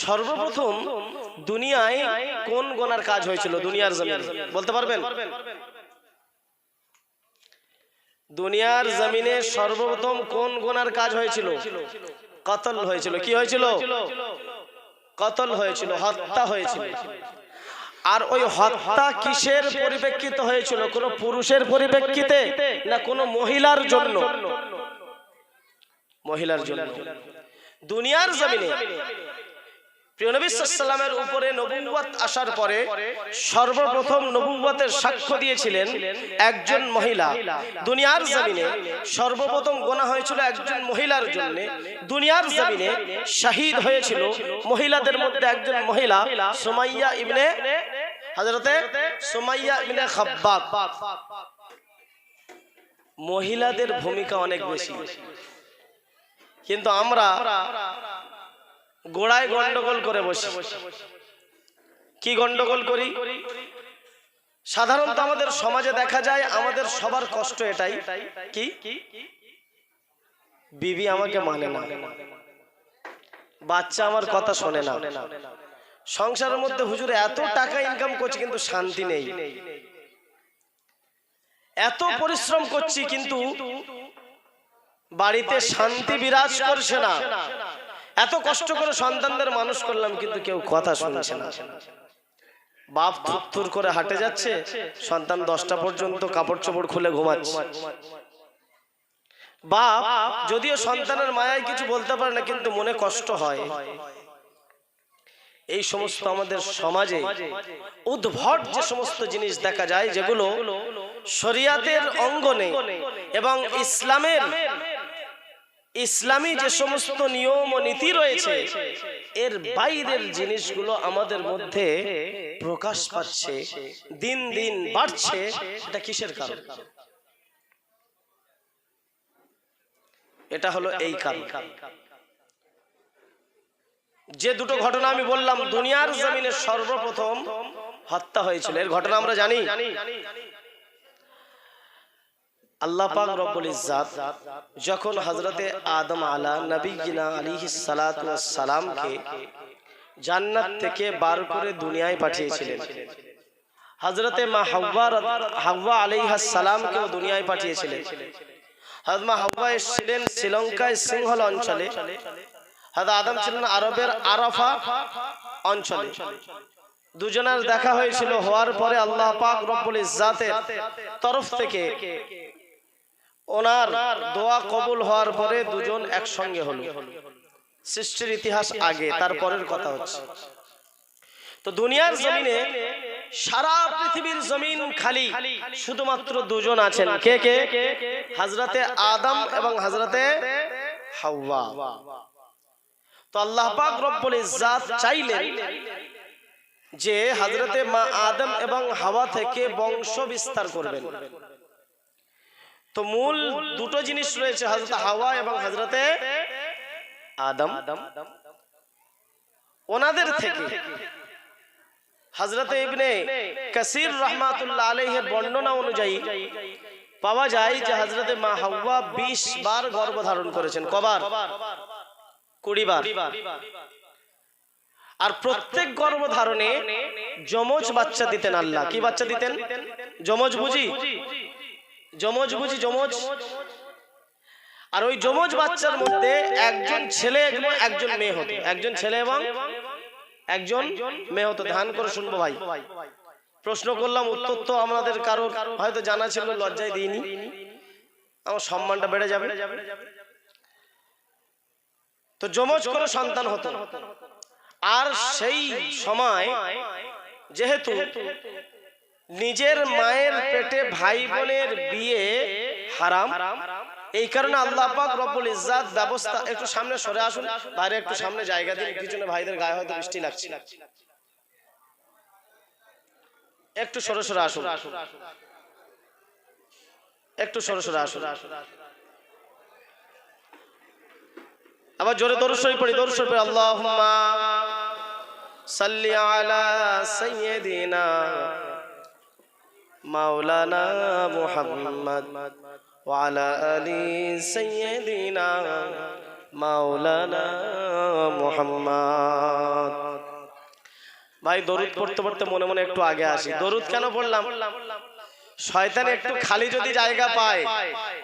সর্বপ্রথম দুনিয়ায় কোন গোনার কাজ হয়েছিল? দুনিয়ার জমিনে। বলতে পারবেন? দুনিয়ার জমিনে সর্বপ্রথম কোন গোনার কাজ হয়েছিল? কতল হয়েছিল। কি হয়েছিল? কতল হয়েছিল, হত্যা হয়েছিল। আর ওই হত্যা কিসের পরিপ্রেক্ষিত হয়েছিল? কোন পুরুষের পরিপ্রেক্ষিতে না কোন মহিলার জন্য? মহিলার জন্য। দুনিয়ার জমিনে। উপরে নবুয়ত আসার পরে সর্বপ্রথম নবুয়তের সাক্ষ্য দিয়েছিলেন একজন মহিলা। দুনিয়ার জমিনে সর্বপ্রথম গোনা হয়েছিল একজন মহিলার জন্য। দুনিয়ার জমিনে শহীদ হয়েছিল মহিলাদের মধ্যে একজন মহিলা সুমাইয়া ইবনে হযরতে সুমাইয়া ইবনে খাব্বাব। মহিলাদের ভূমিকা অনেক বেশি। কিন্তু আমরা গোড়ায় গন্ডগোল করে বসি। কি গন্ডগোল করি? সাধারণত আমাদের সমাজে দেখা যায়, আমাদের সবার কষ্ট এটাই। কি? বিবি আমাকে মানে না। বাচ্চা আমার কথা শোনে না। সংসারের মধ্যে হুজুর এত টাকা ইনকাম করছি, কিন্তু শান্তি নেই। এত পরিশ্রম করছি, কিন্তু বাড়িতে শান্তি বিরাজ করছে না। এত কষ্ট করে সন্তানদের মানুষ করলাম, কিন্তু কেউ কথা শুনছে না। বাপ থুর করে হাঁটে যাচ্ছে, সন্তান দশটা পর্যন্ত কাপড় চোপড় খুলে ঘুমাচ্ছে। বাপ যদিও সন্তানের মায়ায় কিছু বলতে পারে না, কিন্তু মনে কষ্ট হয়। এই সমস্ত আমাদের সমাজে উদ্ভট যে সমস্ত জিনিস দেখা যায়, যেগুলো শরিয়াতের অঙ্গনে এবং ইসলামের ইসলামী যে সমস্ত নিয়ম ও নীতি রয়েছে এর বাইরের জিনিসগুলো আমাদের মধ্যে প্রকাশ পাচ্ছে দিন দিন বাড়ছে এটা কিসের কারণ? এটা হলো এই কারণ। যে দুটো ঘটনা আমি বললাম দুনিয়ার জমিনে সর্বপ্রথম হত্যা হয়েছিল। এর ঘটনা আমরা জানি। আল্লাহ পাক রব্বুল ইজ্জাত যখন হযরতে আদম আলা নবী জিনা আলাইহিস সালাতু ওয়াস সালামকে জান্নাত থেকে বার করে দুনিয়ায় পাঠিয়েছিলেন। হযরতে মা হাওয়া হাওয়া আলাইহাস সালামকেও দুনিয়ায় পাঠিয়েছিলেন। হযরত মা হাওয়া এসেছিলেন শ্রীলঙ্কায় সিংহল অঞ্চলে। হযরত আদম ছিলেন আরবের আরাফা অঞ্চলে। দুজনের দেখা হয়েছিল হওয়ার পরে আল্লাহ পাক রব্বুল ইজ্জাতের তরফ থেকে ওনার দোয়া কবুল হওয়ার পরে দুজন একসঙ্গে হলো। সৃষ্টির ইতিহাস আগে তারপরের কথা হচ্ছে। তো দুনিয়ার জমিনে সারা পৃথিবীর জমিন খালি, শুধুমাত্র দুজন আছেন। কে কে? হাজরাতে আদম এবং হাজরাতে হাওয়া। তো আল্লাহ পাক রব্বুল ইজ্জাত চাইলেন যে হাজরাতে মা আদম এবং হাওয়া থেকে বংশ বিস্তার করবেন। তো মূল দুটো জিনিস রয়েছে হজরত হাওয়া এবং হজরতে আদম। ওনাদের থেকে হজরতে ইবনে কাসির রহমাতুল্লাহ আলাইহের বর্ণনা অনুযায়ী পাওয়া যায় যে হজরতে মা হাওয়া বিশ বার গর্ভ ধারণ করেছেন। কবার? কুড়ি বার আর প্রত্যেক গর্ভধারণে যমজ বাচ্চা দিতেন আল্লাহ। কি বাচ্চা দিতেন? যমজ বুঝি। যমজ বুঝি যমজ। আর ওই যমজ বাচ্চার মধ্যে একজন ছেলে এবং একজন মেয়ে হতো। একজন ছেলে এবং একজন মেয়ে হতো। ধ্যান করে শুনব ভাই। প্রশ্ন করলাম উত্তর তো আমাদের কারোর হয়তো জানা ছিল লজ্জায় দিইনি। আমার সম্মানটা বেড়ে যাবে। তো যমজ করে সন্তান হতো। আর সেই সময় যেহেতু নিজের মায়ের পেটে ভাই বোনের বিয়ে হারাম। এই কারণে আল্লাহ পাক রব্বুল ইজ্জাত ব্যবস্থা একটু সামনে সরে আসুন। বাইরে একটু সামনে জায়গা দিন পিছনে ভাইদের গায়ে হয়তো বৃষ্টি লাগছে। একটু সরে সরে আসুন। একটু সরে সরে আসুন। আবার জোরে দরুদ পড়ি দরুদ পড়ি। আল্লাহুম্মা সাল্লি আলা সাইয়্যিদিনা মাওলানা মুহাম্মদ ওয়া আলা আলি সাইয়্যিদিনা মাওলানা মুহাম্মদ। ভাই, দরুদ পড়তে পড়তে মনে মনে একটু আগে আসি। দরুদ কেন পড়লাম? শয়তান একটু খালি যদি জায়গা পায়,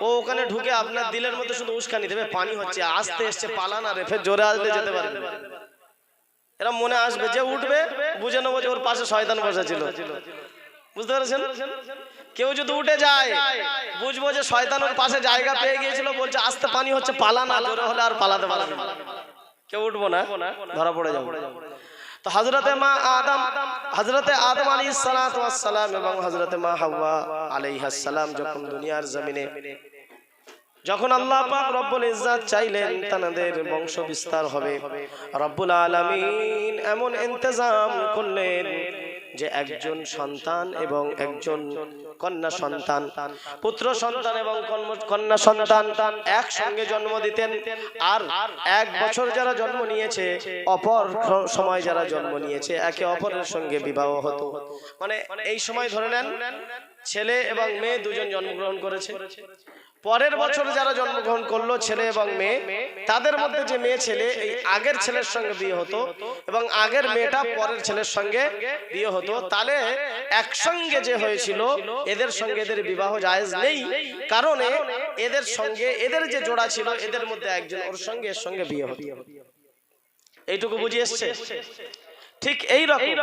ও ওখানে ঢুকে আপনার দিলের মধ্যে শুধু উস্কানি দেবে, পানি হচ্ছে, আসতে এসছে পালা না রে, ফের জোরে আসলে যেতে পারবে। এরা মনে আসবে যে উঠবে, বুঝে নেব যে ওর পাশে শয়তান বসা ছিল বুঝতে পেরেছেন? কেউ যদি উঠে যায়, বুঝব যে শয়তান ওর পাশে জায়গা পেয়ে গিয়েছিল, বলছে, আস্তে পানি হচ্ছে, পালা না, জোরে হলে আর পালাতে পারবে। কেউ উঠবো না? ধরা পড়ে যাব। তো মা সালাম এবং মা দুনিয়ার জমিনে, যখন রব্বুল ইজ্জাত চাইলেন বংশ বিস্তার হবে। রব্বুল আলামিন এমন ইন্তজাম করলেন যে একজন সন্তান এবং একজন কন্যা সন্তান। পুত্র সন্তান এবং কন্যা সন্তান একসঙ্গে জন্ম দিতেন। আর এক বছর যারা জন্ম নিয়েছে অপর সময় যারা জন্ম নিয়েছে একে অপরের সঙ্গে বিবাহ হতো। মানে এই সময় ধরে নেন ছেলে এবং মেয়ে দুজন জন্মগ্রহণ করেছে। পরের বছর যারা জন্মগ্রহণ করল ছেলে এবং মেয়ে তাদের মধ্যে যে মেয়ে ছেলে এই আগের ছেলের সঙ্গে বিয়ে হতো এবং আগের মেয়েটা পরের ছেলের সঙ্গে বিয়ে হতো। তাহলে একসঙ্গে যে হয়েছিল এদের সঙ্গে এদের বিবাহ জায়েজ নেই। কারণে এদের সঙ্গে এদের যে জোড়া ছিল এদের মধ্যে একজন ওর সঙ্গে এর সঙ্গে বিয়ে হতো। এইটুকু বুঝিয়ে এসছে? ঠিক এই রকম।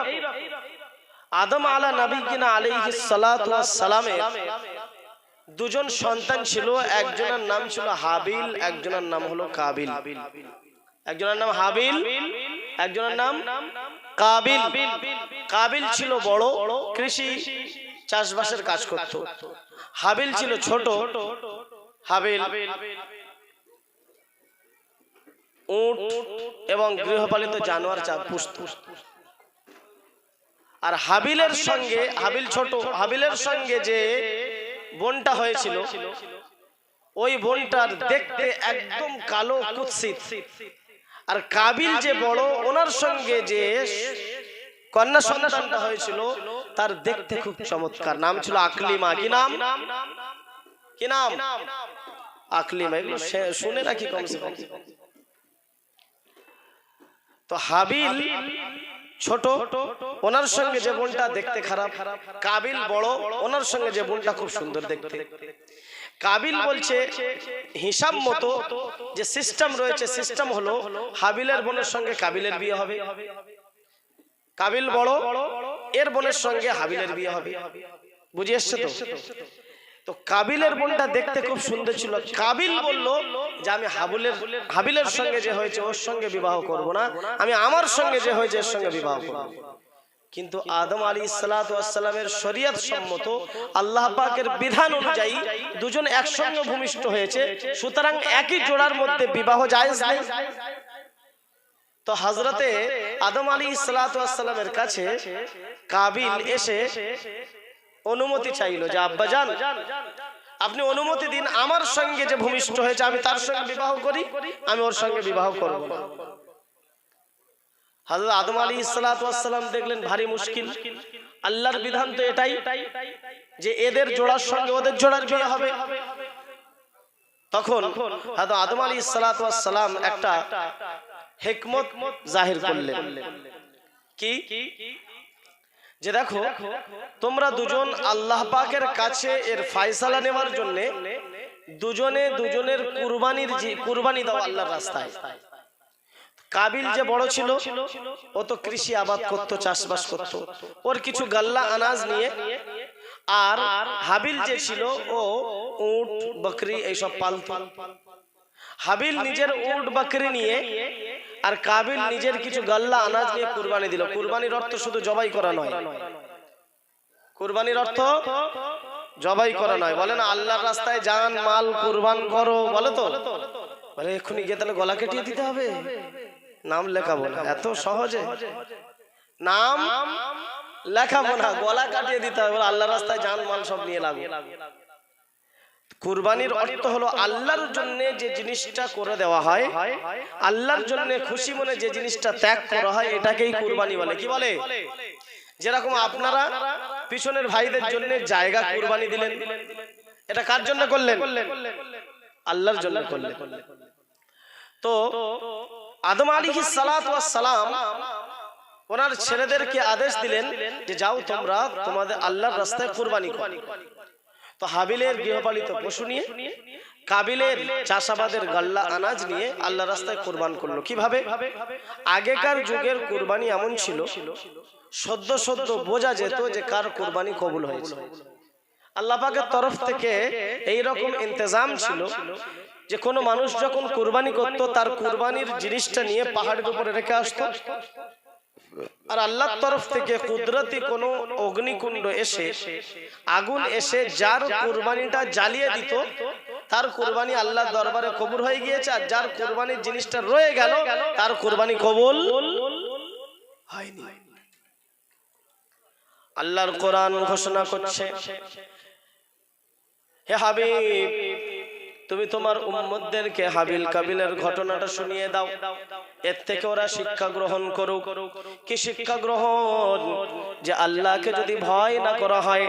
আদম আলা নবী কিনা আলাইহিস সালাতু ওয়াস সালামের দুজন সন্তান ছিল, একজনের নাম ছিল হাবিল, একজনের নাম হলো কাবিল। একজনের নাম হাবিল, একজনের নাম কাবিল। কাবিল ছিল বড়, কৃষি চাষবাসের কাজ করত। হাবিল ছিল ছোট। হাবিল উট এবং গৃহপালিত জানোয়ার পুষত। আর হাবিলের সঙ্গে হাবিল ছোট। হাবিলের সঙ্গে যে বোনটা হয়েছিল। ওই বোনটার দেখতে একদম কালো কুৎসিত। আর কাবিল যে বড়, ওনার সঙ্গে যে কন্যা সন্তানটা হয়েছিল, তার দেখতে খুব চমৎকার। নাম ছিল আকলিমা। কি নাম? কি নাম? আকলিমা। এগুলো শুনে রাখি কমসে কম? তো হাবিল ছোট, ওনার সঙ্গে যে বোনটা দেখতে খারাপ, কাবিল বড়, ওনার সঙ্গে যে বোনটা খুব সুন্দর দেখতে। কাবিল বলছে, হিসাব মতো যে সিস্টেম রয়েছে সিস্টেম হলো হাবিলের বোনের সঙ্গে কাবিলের বিয়ে হবে। কাবিল বড়, এর বোনের সঙ্গে হাবিলের বিয়ে হবে। বুঝে এসছে তো? তো কাবিলের বোনটা দেখতে খুব সুন্দর ছিল। কাবিল বলল যে আমি হাবুলের হাবিলের সঙ্গে যে হয়েছে ওর সঙ্গে বিবাহ করব না। আমি আমার সঙ্গে যে হয়েছে এর সঙ্গে বিবাহ করব। কিন্তু আদম আলী ইসালাতামের শরিয়ত সম্মত আল্লাহ পাকের বিধান অনুযায়ী দুজন একসঙ্গে ভূমিষ্ঠ হয়েছে। সুতরাং একই জোড়ার মধ্যে বিবাহ যায় তো হজরতে আদম আলী ইসালাতামের কাছে কাবিল এসে অনুমতি চাইলো যে আব্বা যান আপনি অনুমতি দিন আমার সঙ্গে যে ভূমিষ্ঠ হয়েছে আমি তার সঙ্গে বিবাহ করি আমি ওর সঙ্গে বিবাহ করব। না হাজরত আদম আলী ইসালাতাম দেখলেন ভারী মুশকিল। আল্লাহর বিধান তো এটাই যে এদের জোড়ার সঙ্গে ওদের জোড়ার বিয়ে হবে। তখন হাজরত আদম আলী ইসালাতাম একটা হেকমত জাহির করলেন। কি? যে দেখো, তোমরা দুজন আল্লাহ পাকের কাছে এর ফায়সালা নেওয়ার জন্য দুজনে দুজনের কুরবানির কুরবানি দাও আল্লাহর রাস্তায়। কাবিল যে বড় ছিল, ও তো কৃষি আবাদ করত, চাষবাস করত। ওর কিছু গাল্লা আনাজ নিয়ে আর হাবিল যে ছিল, ও উট, বকরি এইসব পালত। হাবিল নিজের উট বকরি নিয়ে আর কাবিল নিজের কিছু গাল্লা আনাজ নিয়ে কুরবানি দিল। কুরবানির অর্থ শুধু জবাই করা নয়। কুরবানির অর্থ জবাই করা নয়। বলে না আল্লাহর রাস্তায় যান মাল কুরবান করো বলে তো? বলে এক্ষুনি গিয়ে তাহলে গলা কেটিয়ে দিতে হবে? নাম লেখাবো না। এত সহজে। নাম লেখাবো না। গলা কাটিয়ে দিতে হবে। আল্লাহর রাস্তায় যান মাল সব নিয়ে লাগবে কুরবানির অর্থ হলো আল্লাহর জন্য যে জিনিসটা করে দেওয়া হয় আল্লাহর জন্য খুশি মনে যে জিনিসটা ত্যাগ করা হয় এটাকেই কুরবানি বলে। কি বলে? যেরকম আপনারা পিছনের ভাইদের জন্য জায়গা কুরবানি দিলেন। এটা কার জন্য করলেন? আল্লাহর জন্য করলেন। তো আদম আলী সালাম ওনার ছেলেদেরকে আদেশ দিলেন যে যাও তোমরা তোমাদের আল্লাহর রাস্তায় কুরবানি করো। তো হাবিলের গৃহপালিত পশু নিয়ে কাবিলের চাষাবাদের গাল্লা আনাজ নিয়ে আল্লাহ রাস্তায় কোরবান করল। কীভাবে? আগেকার যুগের কোরবানি এমন ছিল সদ্য সদ্য বোঝা যেত যে কার কোরবানি কবুল হয়েছে। আল্লাহ পাকের তরফ থেকে এই রকম ইন্তজাম ছিল যে কোনো মানুষ যখন কোরবানি করত তার কোরবানির জিনিসটা নিয়ে পাহাড়ের উপরে রেখে আসতো। আর আল্লাহর তরফ থেকে কুদরতি কোনো অগ্নিকুণ্ড এসে আগুন এসে যার কোরবানিটা জ্বালিয়ে দিত, তার কোরবানি আল্লাহর দরবারে কবুল হয়ে গিয়েছে, আর যার কোরবানির জিনিসটা রয়ে গেল, তার কোরবানি কবুল হয়নি। আল্লাহর কোরআন ঘোষণা করছে, হে হাবিব তুমি তোমার উম্মদদেরকে হাবিল কাবিলের ঘটনাটা শুনিয়ে দাও। এর থেকে ওরা শিক্ষা গ্রহণ করুক। কি শিক্ষা গ্রহণ? যে আল্লাহকে যদি ভয় না করা হয়,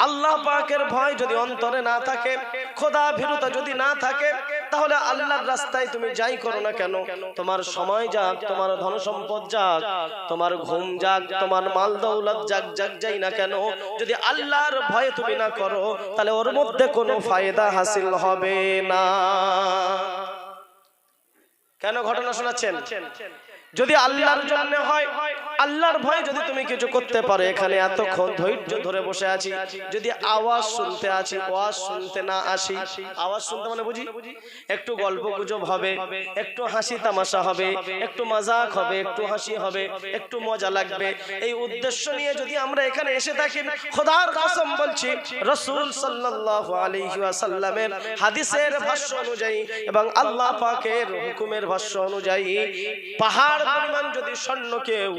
আল্লাহ পাকের ভয় যদি অন্তরে না থাকে, খোদা ভীরুতা যদি না থাকে তাহলে আল্লাহর রাস্তায় তুমি যাই করো না কেন? তোমার সময় যাক তোমার ধন সম্পদ যাক তোমার ঘুম যাক তোমার মাল দৌলত যাক যাক যাই না কেন? যদি আল্লাহর ভয়ে তুমি না করো তাহলে ওর মধ্যে কোনো ফায়দা হাসিল হবে না। কেন ঘটনা শোনাচ্ছেন? যদি আল্লাহর জন্য হয়, আল্লাহর ভয় যদি তুমি কিছু করতে পারো, এখানে এতক্ষণ ধৈর্য ধরে বসে আছি। যদি আওয়াজ শুনতে আছি, আওয়াজ শুনতে না আসি, আওয়াজ শুনতে মানে বুঝি? একটু গল্প গুজব হবে, একটু হাসি তামাশা হবে, একটু মজাক হবে, একটু হাসি হবে, একটু মজা লাগবে। এই উদ্দেশ্য নিয়ে যদি আমরা এখানে এসে থাকি, খোদার কসম বলছি, রসুল সাল্লাল্লাহু আলাইহি ওয়াসাল্লামের হাদিসের ভাষ্য অনুযায়ী এবং আল্লাহ পাকের হুকুমের ভাষ্য অনুযায়ী, পাহাড় পরিমাণ যদি স্বর্ণ কেউ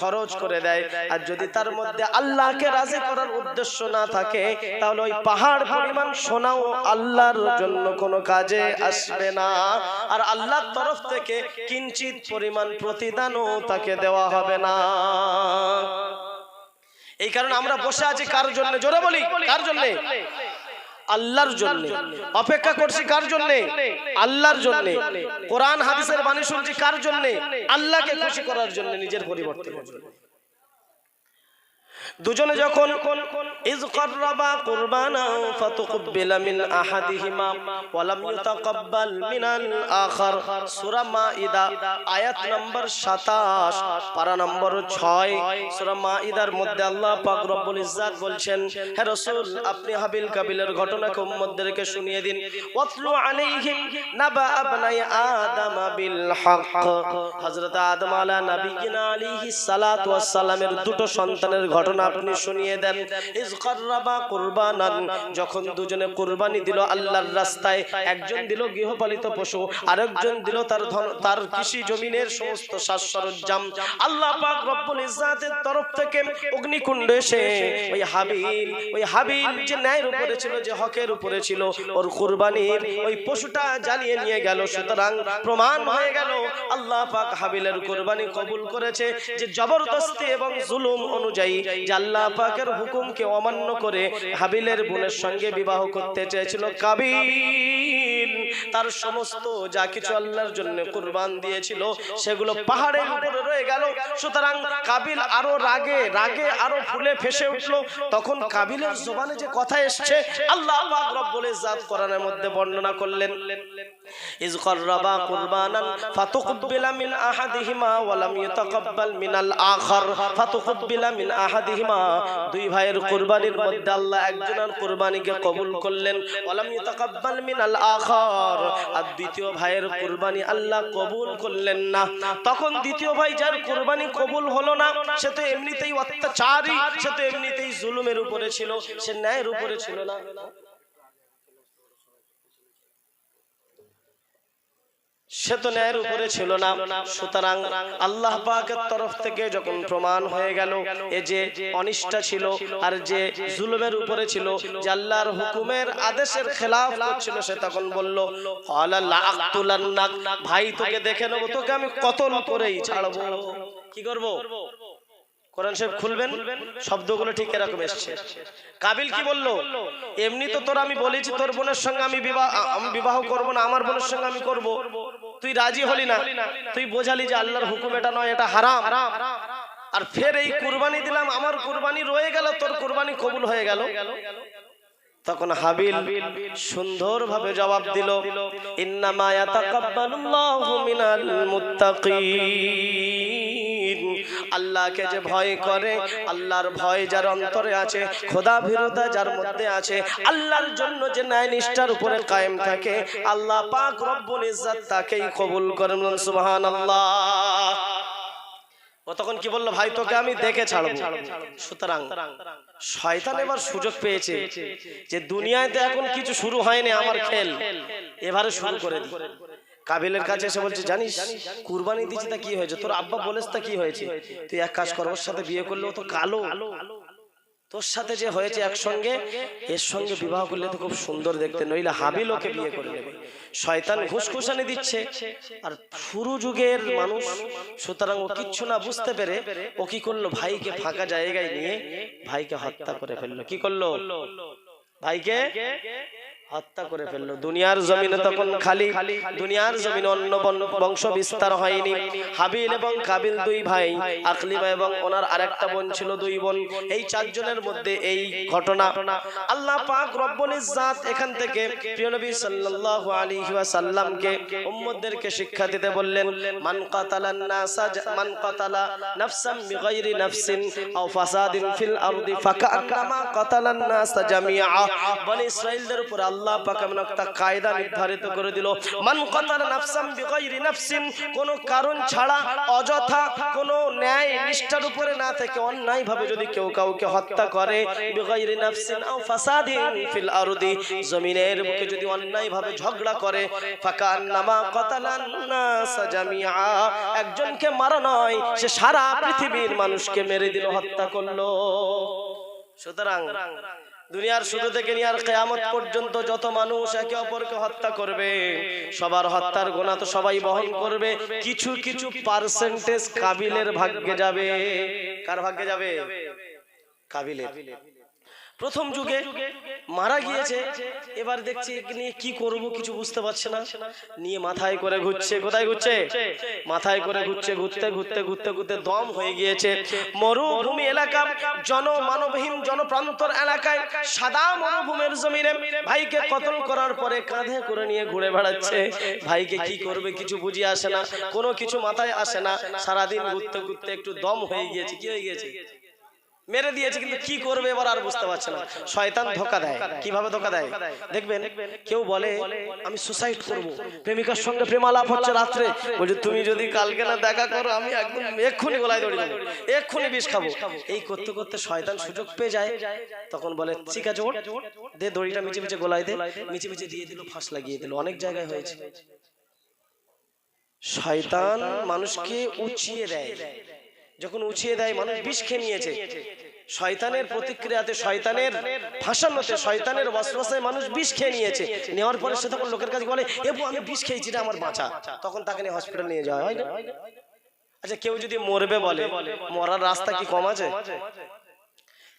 খরচ করে দেয়, আর যদি তার মধ্যে আল্লাহকে রাজি করার উদ্দেশ্য না থাকে, তাহলে ওই পাহাড় পরিমাণ সোনাও আল্লাহর জন্য কোনো কাজে আসবে না। আর আল্লাহর তরফ থেকে কিঞ্চিত পরিমাণ প্রতিদানও তাকে দেওয়া হবে না। এই কারণে আমরা বসে আছি কার জন্য? জোরে বলি, কার জন্য? আল্লাহর জন্য। অপেক্ষা করছি কার জন্য? আল্লাহর জন্য। কোরআন হাদিসের বাণী শুনছি কার জন্য? আল্লাহকে খুশি করার জন্য নিজের পরিবর্তনের জন্য দুজনে যখন, ইজ কুরবানা ফাতুকবিলা আহাদিহিমা ওয়া লাম ইউতাকাব্বাল মিনাল আখার। সূরা মাইদা আয়াত নম্বর 27 পারা নম্বর 6 সূরা মাইদার মধ্যে আল্লাহ পাক রব্বুল ইজ্জাত বলছেন আপনি হাবিল কাবিলের ঘটনাকে উম্মতদেরকে শুনিয়ে দিন। আবনাই আদম আলা সালামের দুটো সন্তানের ঘটনা আপনি শুনিয়ে দেন। ইজ কররাবা কুরবানান, যখন দুজনে কুরবানি দিল আল্লাহর রাস্তায়, একজন দিল গৃহপালিত পশু, আরেকজন দিল তার তার কৃষি জমিনের সমস্ত সাজ সরঞ্জাম আল্লাহ পাক রব্বুল ইজ্জাতের তরফ থেকে অগ্নিকুণ্ড এসে ওই হাবিল ওই হাবিল যে ন্যায়ের উপরে ছিল, যে হকের উপরে ছিল, ওর কুরবানির ওই পশুটা জ্বালিয়ে নিয়ে গেল। সুতরাং প্রমাণ হয়ে গেল, আল্লাহ পাক হাবিলের কুরবানি কবুল করেছে, যে জবরদস্তি এবং জুলুম অনুযায়ী আল্লাহ পাকের হুকুমকে অমান্য করে হাবিলের বোনের সঙ্গে বিবাহ করতে চেয়েছিল কাবিল। তার সমস্ত যা কিছু আল্লাহর জন্য কুরবান দিয়েছিল সেগুলো পাহাড়ের উপরে রয়ে গেল। সুতরাং কাবিল আরও রাগে রাগে আরও ফুলে ফেসে উঠল। তখন কাবিলের জবানে যে কথা এসছে, আল্লাহ পাক রব্বুল ইজ্জাত কোরআনের মধ্যে বর্ণনা করলেন, ইজ কররাবা কুরবানান ফাতুকবিলা মিন আহাদিহিমা ওয়া লাম ইউতাকাব্বাল মিনাল আখার। ফাতুকবিলা মিন আহাদিহিমা দুই ভাইয়ের কুরবানির মধ্যে আল্লাহ একজনের কুরবানিকে কবুল করলেন। ওয়ালাম ইউতাকাব্বাল মিনাল আখার। আর দ্বিতীয় ভাইয়ের কুরবানি আল্লাহ কবুল করলেন না। তখন দ্বিতীয় ভাই যার কুরবানি কবুল হলো না, সে তো এমনিতেই অত্যাচারী, সে তো এমনিতেই জুলুমের উপরে ছিল, সে ন্যায়ের উপরে ছিল না। সে তো ন্যায়ের উপরে ছিল না। সুতরাং আল্লাহ পাকের তরফ থেকে যখন প্রমাণ হয়ে গেল এ যে অনিষ্ঠা ছিল আর যে জুলুমের উপরে ছিল, যে আল্লাহর হুকুমের আদেশের খেলাফ করছিল, সে তখন বলল ভাই, তোকে দেখে নেব, তোকে আমি কতল করেই ছাড়বো। কি করব? কোরআন শরীফ খুলবেন? শব্দগুলো ঠিক এরকম এসছে। কাবিল কি বলল, এমনি তো তোর আমি বলেছি, তোর বোনের সঙ্গে আমি বিবাহ আমি বিবাহ করব না, আমার বোনের সঙ্গে আমি করব। তুই রাজি হলি না তুই বোঝালি যে আল্লাহর হুকুম এটা নয় এটা হারাম। আর ফের এই কুরবানি দিলাম আমার কুরবানি রয়ে গেল তোর কুরবানি কবুল হয়ে গেল। তখন হাবিল সুন্দরভাবে জবাব দিল ইন্নামা ইয়াতাকাব্বালুল্লাহু মিনাল মুত্তাকিন। আল্লাহকে যে ভয় করে আল্লাহর ভয় যার অন্তরে আছে খোদা ভীরতা যার মধ্যে আছে আল্লাহর জন্য যে ন্যায় নিষ্ঠার উপরে কায়েম থাকে আল্লাহ পাক রব্বুল ইজ্জাত তাকেই কবুল করেন সুবহানাল্লাহ। ও তখন কি বলল ভাই তোকে আমি দেখে ছাড়বো? সুতরাং শয়তান এবার সুযোগ পেয়েছে যে দুনিয়ায় তো এখন কিছু শুরু হয়নি আমার খেল। এবারে শুরু করে দিই। কাবিলের কাছে এসে বলছে জানিস কুরবানি দিচ্ছি তা কি হয়েছে? তোর আব্বা বলেছ তা কি হয়েছে? তুই এক কাজ কর ওর সাথে বিয়ে করলে তো কালো। তোর সাথে যে হয়েছে একসঙ্গে এর সঙ্গে বিবাহ করলে তো খুব সুন্দর দেখতে। নইলে হাবিল ওকে বিয়ে করে নেবে। শয়তান ঘুসখুসানি দিচ্ছে। আর শুরু যুগের মানুষ সুতরাং ও কিচ্ছু না বুঝতে পেরে ও কি করল? ভাইকে ফাঁকা জায়গায় নিয়ে ভাইকে হত্যা করে ফেলল। কি করল? ভাইকে হত্যা করে ফেলল। দুনিয়ার জমিনে তখন খালি দুনিয়ার জমিনে অন্য বংশ বিস্তার হয়নি। হাবিল এবং কাবিল দুই ভাই আকলিমা এবং ওনার আরেকটা বোন ছিল দুই বোন। এই চারজনের মধ্যে এই ঘটনা। আল্লাহ পাক রব্বুল ইজ্জাত এখান থেকে প্রিয় নবী সাল্লাল্লাহু আলাইহি ওয়াসাল্লামকে উম্মতদেরকে শিক্ষা দিতে বললেন মান কাতালান নাসা মান কাতালা নাফসান বিগাইরি নাফসিন আও ফাসাদিন ফিল আরদি ফাকান্নামা কাতালান নাসা জামিআ বনি ইসরাইলদের উপর আল্লাহ পাক এমন একটা কায়দা নির্ধারিত করে দিল। মান কাতালা নাফসান বিগাইরি নাফসিন, কোন কারণ ছাড়া, অযথা কোন ন্যায় নিষ্ঠার উপরে না থেকে অন্যায় ভাবে যদি কেউ কাউকে হত্যা করে, বিগাইরি নাফসিন আও ফাসাদিন ফিল আরদি, জমিনের বুকে যদি অন্যায় ভাবে ঝগড়া করে, ফাকান্নামা কাতালান নাস জামিআ, একজনকে মারা নয়, সে সারা পৃথিবীর মানুষকে মেরে দিল, হত্যা করল। সুতরাং দুনিয়ার শুরু থেকে নিয়ে আর কেয়ামত পর্যন্ত যত মানুষ একে অপরকে হত্যা করবে, সবার হত্যার গোনা তো সবাই বহন করবে, কিছু কিছু পার্সেন্টেজ কাবিলের ভাগ্যে যাবে। কার ভাগ্যে যাবে? কাবিলের। প্রথম যুগে মারা গিয়েছে। এবার দেখছি নিয়ে কি করব কিছু বুঝতে পারছে না। নিয়ে মাথায় করে ঘুরছে। কোথায় ঘুরছে? মাথায় করে ঘুরছে ঘুরতে ঘুরতে ঘুরতে ঘুরতে দম হয়ে গিয়েছে। মরুভূমি এলাকা জনমানবহীন জনপ্রান্তর এলাকায় সাদা মরুভূমির জমিনে ভাইকে কতল করার পরে কাঁধে করে নিয়ে ঘুরে বেড়াচ্ছে। ভাইকে কি করবে কিছু বুঝি আসে না। কোনো কিছু মাথায় আসে না। সারাদিন ঘুরতে ঘুরতে একটু দম হয়ে গিয়েছে। কি হয়ে গিয়েছে? মেরে দিয়েছে, কিন্তু কি করবে এবার আর বুঝতে পারছে না। শয়তান ধোকা দেয়। কীভাবে ধোকা দেয়? দেখবেন, কেউ বলে, আমি সুসাইড করব। প্রেমিকার সঙ্গে প্রেমালাপ হচ্ছে রাত্রে। বলছে, তুমি যদি কালকে না দেখা করো, আমি একদম এক্ষুনি গলায় দড়ি দেবো। এক্ষুনি বিষ খাব। এই করতে করতে শয়তান সুযোগ পেয়ে যায়। তখন বলে, ঠিক আছে দে দড়িটা মিচে মিচে গলায় দে। মিচে মিচে দিয়ে দিল, ফাঁস লাগিয়ে দিল। অনেক জায়গায় হয়েছে। শয়তান মানুষকে উচিয়ে দেয়। যখন উঠিয়ে দেয়, মানুষ বিষ খেয়ে নিয়েছে। শয়তানের প্রতিক্রিয়াতে, শয়তানের ভাষানোতে শয়তানের বসবাসায় মানুষ বিষ খেয়ে নিয়েছে। নেওয়ার পরে সে তখন লোকের কাছে বলে এবু আমি বিষ খেয়েছি রে আমার বাঁচা। তখন তাকে নিয়ে হসপিটাল নিয়ে যাওয়া হয় না। আচ্ছা কেউ যদি মরবে বলে, মরার রাস্তা কি কম আছে?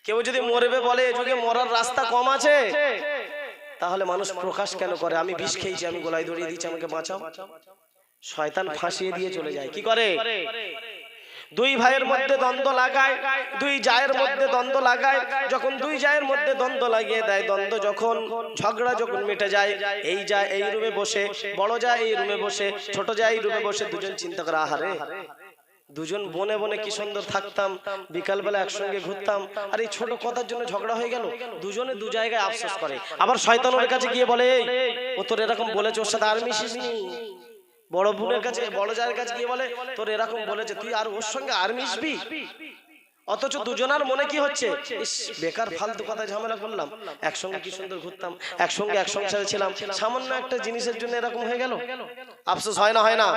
কেউ যদি মরবে বলে যুগে মরার রাস্তা কম আছে? তাহলে মানুষ প্রকাশ কেন করে, আমি বিষ খেয়েছি, আমি গোলায় দড়িয়ে দিচ্ছি আমাকে বাঁচাও। শয়তান ফাঁসিয়ে দিয়ে চলে যায়। কি করে? দুই ভাইয়ের মধ্যে দ্বন্দ্ব লাগায় দুই জায়ের মধ্যে দ্বন্দ্ব লাগায় যখন দুই জায়ের মধ্যে দ্বন্দ্ব লাগিয়ে দেয় দ্বন্দ্ব যখন ঝগড়া যখন মিটে যায় এই যায় এই রুমে বসে বড় যায় এই রুমে বসে ছোট যায় এই রুমে বসে দুজন চিন্তা করে আহারে দুজন বনে বনে কি সুন্দর থাকতাম বিকালবেলা একসঙ্গে ঘুরতাম আর এই ছোট কথার জন্য ঝগড়া হয়ে গেল দুজনে দু জায়গায় আফসোস করে আবার শয়তানের কাছে গিয়ে বলে "এই, ও তোর এরকম বলেছে ওর সাথে আর মিশিস বড় বোনের কাছে বড় জায়ের কাছে গিয়ে বলে তোর এরকম বলেছে তুই আর ওর সঙ্গে আর মিশবি? অথচ দুজনার মনে কি হচ্ছে? বেকার ফালতু কথা ঝামেলা করলাম একসঙ্গে কি সুন্দর ঘুরতাম একসঙ্গে এক সংসারে ছিলাম সামান্য একটা জিনিসের জন্য এরকম হয়ে গেল। আফসোস হয় না হয় না।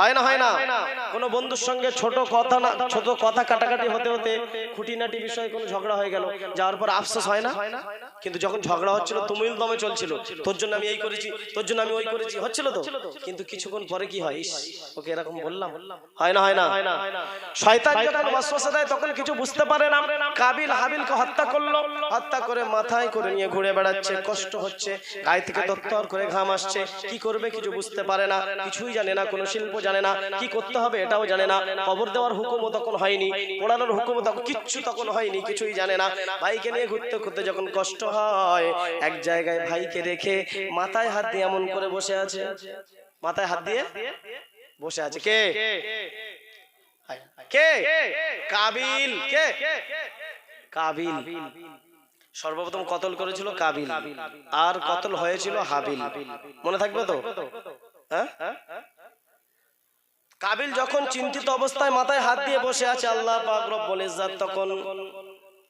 হয় না হয় না। কোনো বন্ধুর সঙ্গে ছোট কথা না ছোট কথা কাটাকাটি হতে হতে খুঁটিনাটি বিষয়ে কোনো ঝগড়া হয়ে গেল। যাওয়ার পর আফসোস হয় না? কিন্তু যখন ঝগড়া হচ্ছিল তুমিল দমে চলছিল। তোর জন্য আমি এই করেছি তোর জন্য আমি ওই করেছি। হচ্ছিল তো? কিন্তু কিছুক্ষণ পরে কি হয়? ওকে এরকম বললাম হয়? না হয় না শয়তান যখন ওয়াসওয়াসা দেয় তখন কিছু বুঝতে পারে না, কাবিল হাবিলকে হত্যা করল। হত্যা করে মাথায় করে নিয়ে ঘুরে বেড়াচ্ছে, কষ্ট হচ্ছে, গায়ে থেকে তত্তর করে ঘাম আসছে। কি করবে কিছু বুঝতে পারে না, কিছুই জানে না, কোনো শিল্প জানে না, কি করতে হবে এটাও জানে না। খবর দেওয়ার হুকুমও তখন হয়নি, পড়ানোর হুকুমও তখন, কিচ্ছু তখন হয়নি, কিছুই জানে না। ভাইকে নিয়ে ঘুরতে ঘুরতে যখন কষ্ট হয়, এক জায়গায় ভাইকে রেখে মাথায় হাত দিয়ে এমন করে বসে আছে। মাথায় হাত দিয়ে বসে আছে কে? কে? কাবিল। কে? কাবিল। সর্বপ্রথম কতল করেছিল? কাবিল। আর কতল হয়েছিল? হাবিল। মনে থাকবে তো? হ্যাঁ? কাবিল যখন চিন্তিত অবস্থায় মাথায় হাত দিয়ে বসে আছে আল্লাহ পাক রব্বুল ইজ্জাত তখন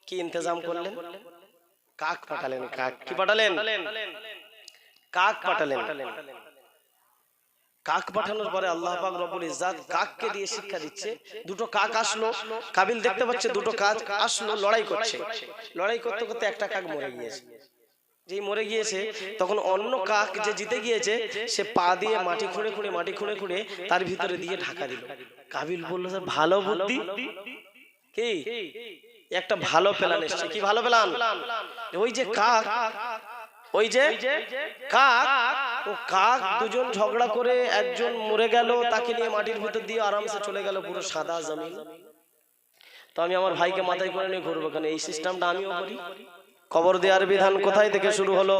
কি ইন্তজাম করলেন? কাক পাঠালেন কাক কি পাঠালেন। কাক পাঠালেন। কাক পাঠানোর পরে আল্লাহ পাক রব্বুল ইজ্জাত কাককে দিয়ে শিক্ষা দিচ্ছে। দুটো কাক আসলো কাবিল দেখতে পাচ্ছে দুটো কাক আসলো লড়াই করছে। লড়াই করতে করতে একটা কাক মরে গিয়েছে। যেই মরে গিয়েছে তখন অন্য কাক যে জিতে গিয়েছে সে পা দিয়ে মাটি খুঁড়ে খুঁড়ে মাটি খুঁড়ে খুঁড়ে তার ভিতরে দিয়ে ঢাকা দিল। কাবিল বলল স্যার ভালো বুদ্ধি? কি? একটা ভালো প্ল্যান এসছে। কি ভালো প্ল্যান ওই যে কাক ওই যে কাক ও কাক দুজন ঝগড়া করে একজন মরে গেল তাকে নিয়ে মাটির ভিতর দিয়ে আরামসে চলে গেল পুরো সাদা জমিন। তো আমি আমার ভাইকে মাথায় করে নিয়ে ঘুরবো কেন এই সিস্টেমটা আমিও করি। কবর দেওয়ার বিধান কোথায় থেকে শুরু হলো?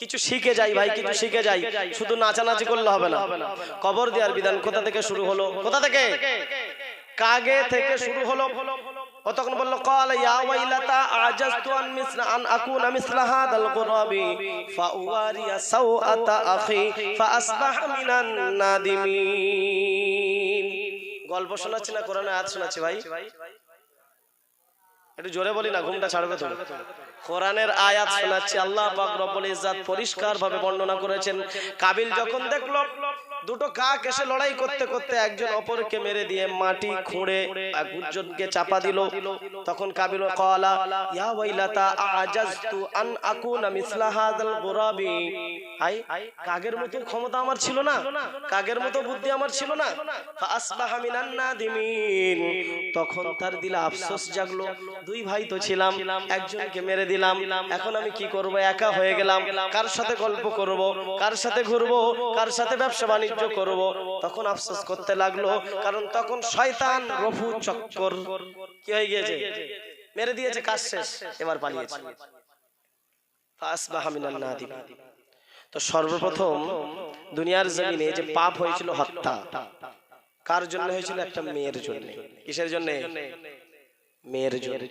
কিছু শিখে যাই ভাই কিছু শিখে যাই। শুধু নাচানাচি করলে হবে না। কবর দেওয়ার বিধান কোথা থেকে শুরু হলো? কোথা থেকে? কাগে থেকে শুরু হলো। ও তখন বললো قال يا ويلتا عجزت عن مثل ان اكون مثل هذا الغراب فاواري سوءة اخي فاصبح من النادمين গল্প শোনাচ্ছি না কোরআনে আয়াত শোনাচ্ছি ভাই একটু জোরে বলি না ঘুমটা ছাড়বে তো কোরআনের আয়াত শোনাচ্ছি আল্লাহ পাক রব্বুল ইজ্জাত পরিষ্কার ভাবে বর্ণনা করেছেন কাবিল যখন দেখলো দুটো কাক এসে লড়াই করতে করতে একজন অপরকে মেরে দিয়ে মাটি খুঁড়ে একজনকে চাপা দিল। তখন কাবিল কলা, ইয়া ওয়াইলাতা, আজাজতু আন আকুনা মিসলা হাযাল গুরাবি। হাই, কাগের মতো ক্ষমতা আমার ছিল না। কাগের মতো বুদ্ধি আমার ছিল না। ফাসবাহা মিনান নাদিমিন। তখন তার দিলে আফসোস জাগলো। দুই ভাই তো ছিলাম, একজনকে মেরে দিলাম। এখন আমি কি করব? একা হয়ে গেলাম। কার সাথে গল্প করব? কার সাথে ঘুরবো? কার সাথে ব্যবসা বাণিজ্য করব। তখন আফসোস করতে লাগল, কারণ তখন শয়তান রফু চক্কর। কি হয়ে গিয়েছে? মেরে দিয়েছে, কাজ শেষ, এবার পালিয়েছে। তো সর্বপ্রথম দুনিয়ার জমিনে যে পাপ হয়েছিল হত্যা, কার জন্য হয়েছিল? একটা মেয়ের জন্য। কিসের জন্য? মেয়ের জন্য।